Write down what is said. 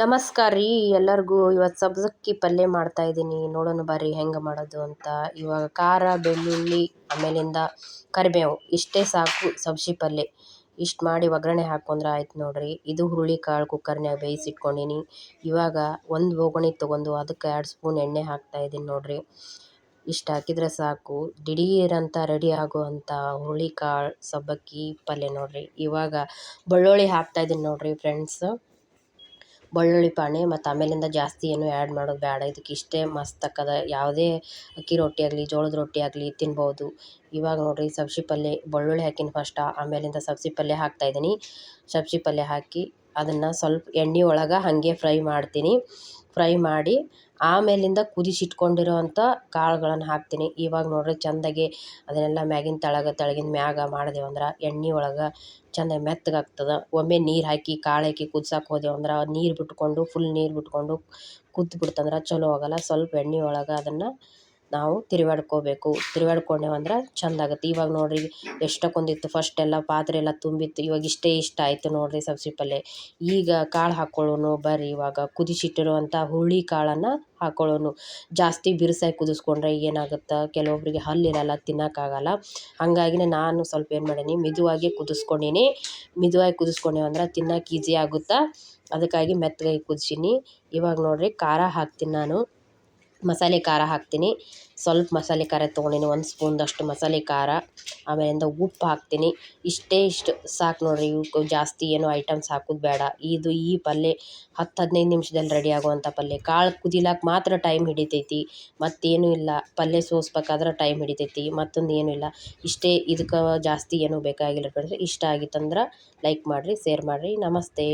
ನಮಸ್ಕಾರ ರೀ ಎಲ್ಲರಿಗೂ. ಇವತ್ತು ಸಬ್ಬಕ್ಕಿ ಪಲ್ಯ ಮಾಡ್ತಾ ಇದ್ದೀನಿ. ನೋಡೋಣ ಬರ್ರಿ ಹೆಂಗೆ ಮಾಡೋದು ಅಂತ. ಇವಾಗ ಖಾರ, ಬೆಳ್ಳುಳ್ಳಿ, ಆಮೇಲಿಂದ ಕರಿಬೇವು. ಇಷ್ಟೇ ಸಾಕು ಸಬ್ಸಿ ಪಲ್ಯ. ಇಷ್ಟು ಮಾಡಿ ಒಗ್ಗರಣೆ ಹಾಕೊಂಡ್ರೆ ಆಯ್ತು ನೋಡ್ರಿ. ಇದು ಹುರುಳಿ ಹುರುಳಿಕಾಳು ಕುಕ್ಕರ್ನ್ಯಾಗ ಬೇಯಿಸಿಟ್ಕೊಂಡೀನಿ. ಇವಾಗ ಒಂದು ಬೋಗಣಿ ತೊಗೊಂಡು ಅದಕ್ಕೆ ಎರಡು ಸ್ಪೂನ್ ಎಣ್ಣೆ ಹಾಕ್ತಾ ಇದ್ದೀನಿ ನೋಡ್ರಿ. ಇಷ್ಟು ಹಾಕಿದ್ರೆ ಸಾಕು. ದಿಢೀರಂತ ರೆಡಿ ಆಗುವಂಥ ಹುರುಳಿಕಾಳು ಸಬ್ಬಕ್ಕಿ ಪಲ್ಯ ನೋಡ್ರಿ. ಇವಾಗ ಬೆಳ್ಳುಳ್ಳಿ ಹಾಕ್ತಾ ಇದ್ದೀನಿ ನೋಡ್ರಿ ಫ್ರೆಂಡ್ಸ್. ಬೆಳ್ಳುಳ್ಳಿ ಪಾಣಿ ಮತ್ತು ಆಮೇಲಿಂದ ಜಾಸ್ತಿ ಏನು ಆ್ಯಡ್ ಮಾಡೋದು ಬೇಡ. ಇದಕ್ಕೆ ಇಷ್ಟೇ ಮಸ್ತ್ ಆಕ್ಕದ ಯಾವುದೇ ಅಕ್ಕಿ ರೊಟ್ಟಿ ಆಗಲಿ, ಜೋಳದ ರೊಟ್ಟಿ ಆಗಲಿ ತಿನ್ಬೋದು. ಇವಾಗ ನೋಡಿರಿ ಸಬ್ಸಿ ಪಲ್ಯ ಬೆಳ್ಳುಳ್ಳಿ ಹಾಕಿನ ಫಸ್ಟ ಆಮೇಲಿಂದ ಸಬ್ಸಿ ಪಲ್ಯ ಹಾಕ್ತಾಯಿದ್ದೀನಿ ಸಬ್ಸಿ ಪಲ್ಯ ಹಾಕಿ ಅದನ್ನು ಸ್ವಲ್ಪ ಎಣ್ಣೆ ಒಳಗೆ ಹಾಗೆ ಫ್ರೈ ಮಾಡ್ತೀನಿ. ಫ್ರೈ ಮಾಡಿ ಆಮೇಲಿಂದ ಕುದಿಸಿಟ್ಕೊಂಡಿರೋವಂಥ ಕಾಳುಗಳನ್ನು ಹಾಕ್ತೀನಿ. ಇವಾಗ ನೋಡ್ರಿ ಚೆಂದಾಗಿ ಅದನ್ನೆಲ್ಲ ಮ್ಯಾಗಿನ ತಳಗ, ತೆಳಗಿನ ಮ್ಯಾಗ ಮಾಡಿದೆವು ಅಂದ್ರೆ ಎಣ್ಣೆ ಒಳಗೆ ಚೆಂದ ಮೆತ್ತಗಾಗ್ತದೆ. ಒಮ್ಮೆ ನೀರು ಹಾಕಿ, ಕಾಳು ಹಾಕಿ ಕುದ್ಸಕ್ಕೆ ಹೋದೆವು ಅಂದ್ರೆ ನೀರು ಬಿಟ್ಕೊಂಡು ಫುಲ್ ನೀರು ಬಿಟ್ಕೊಂಡು ಕುದ್ದು ಬಿಡ್ತಂದ್ರೆ ಚಲೋ ಆಗೋಲ್ಲ. ಸ್ವಲ್ಪ ಎಣ್ಣೆ ಒಳಗೆ ಅದನ್ನು ನಾವು ತಿರುವಾಡ್ಕೋಬೇಕು ತಿರುವಾಡ್ಕೊಂಡೇವು ಅಂದ್ರೆ ಚೆಂದ ಆಗುತ್ತೆ. ಇವಾಗ ನೋಡಿರಿ ಎಷ್ಟಕ್ಕೊಂದಿತ್ತು ಫಸ್ಟ್ ಎಲ್ಲ ಪಾತ್ರೆ ಎಲ್ಲ ತುಂಬಿತ್ತು. ಇವಾಗ ಇಷ್ಟೇ ಇಷ್ಟ ಆಯಿತು ನೋಡಿರಿ ಸಬ್ಸಿ ಪಲ್ಯ ಈಗ ಕಾಳು ಹಾಕ್ಕೊಳ್ಳೋನು ಬರ್ರಿ ಇವಾಗ ಕುದಿಸಿಟ್ಟಿರುವಂಥ ಹುರುಳಿ ಕಾಳನ್ನು ಹಾಕ್ಕೊಳ್ಳೋನು ಜಾಸ್ತಿ ಬಿರುಸಾಗಿ ಕುದಿಸ್ಕೊಂಡ್ರೆ ಏನಾಗುತ್ತೆ? ಕೆಲವೊಬ್ಬರಿಗೆ ಹಲ್ಲಿರಲ್ಲ, ತಿನ್ನೋಕ್ಕಾಗಲ್ಲ. ಹಾಗಾಗಿನೇ ನಾನು ಸ್ವಲ್ಪ ಏನು ಮಾಡೀನಿ, ಮೆದುವಾಗಿ ಕುದಿಸ್ಕೊಂಡೀನಿ. ಮೆದುವಾಗಿ ಕುದಿಸ್ಕೊಂಡೇವು ಅಂದ್ರೆ ತಿನ್ನೋಕೆ ಈಸಿ ಆಗುತ್ತೆ? ಅದಕ್ಕಾಗಿ ಮೆತ್ತಗಾಗಿ ಕುದಿಸೀನಿ. ಇವಾಗ ನೋಡಿರಿ ಖಾರ ಹಾಕ್ತೀನಿ ನಾನು. ಮಸಾಲೆ ಖಾರ ಹಾಕ್ತೀನಿ. ಸ್ವಲ್ಪ ಮಸಾಲೆ ಖಾರ ತೊಗೊಂಡೀನಿ, ಒಂದು ಸ್ಪೂನ್ದಷ್ಟು ಮಸಾಲೆ ಖಾರ. ಆಮೇಲಿಂದ ಉಪ್ಪು ಹಾಕ್ತೀನಿ. ಇಷ್ಟೇ ಇಷ್ಟು. ಸಾಕು ನೋಡಿರಿ ಇವಕ್ಕೆ ಜಾಸ್ತಿ ಏನು ಐಟಮ್ಸ್ ಹಾಕೋದು ಬೇಡ. ಇದು ಈ ಪಲ್ಯ ಹತ್ತು ಹದಿನೈದು ನಿಮಿಷದಲ್ಲಿ ರೆಡಿ ಆಗುವಂಥ ಪಲ್ಯ. ಕಾಳು ಕುದಿಲಾಕ ಮಾತ್ರ ಟೈಮ್ ಹಿಡಿತೈತಿ. ಮತ್ತೇನೂ ಇಲ್ಲ. ಪಲ್ಯ ಸೋಸ್ಬೇಕಾದ್ರೆ ಟೈಮ್ ಹಿಡಿತೈತಿ. ಮತ್ತೊಂದು ಏನೂ ಇಲ್ಲ. ಇಷ್ಟೇ ಇದಕ್ಕೆ ಜಾಸ್ತಿ ಏನೂ ಬೇಕಾಗಿಲ್ಲ ಕಣ್ರಿ ಇಷ್ಟ ಆಗಿತ್ತಂದ್ರೆ ಲೈಕ್ ಮಾಡಿರಿ ಶೇರ್ ಮಾಡಿರಿ. ನಮಸ್ತೆ.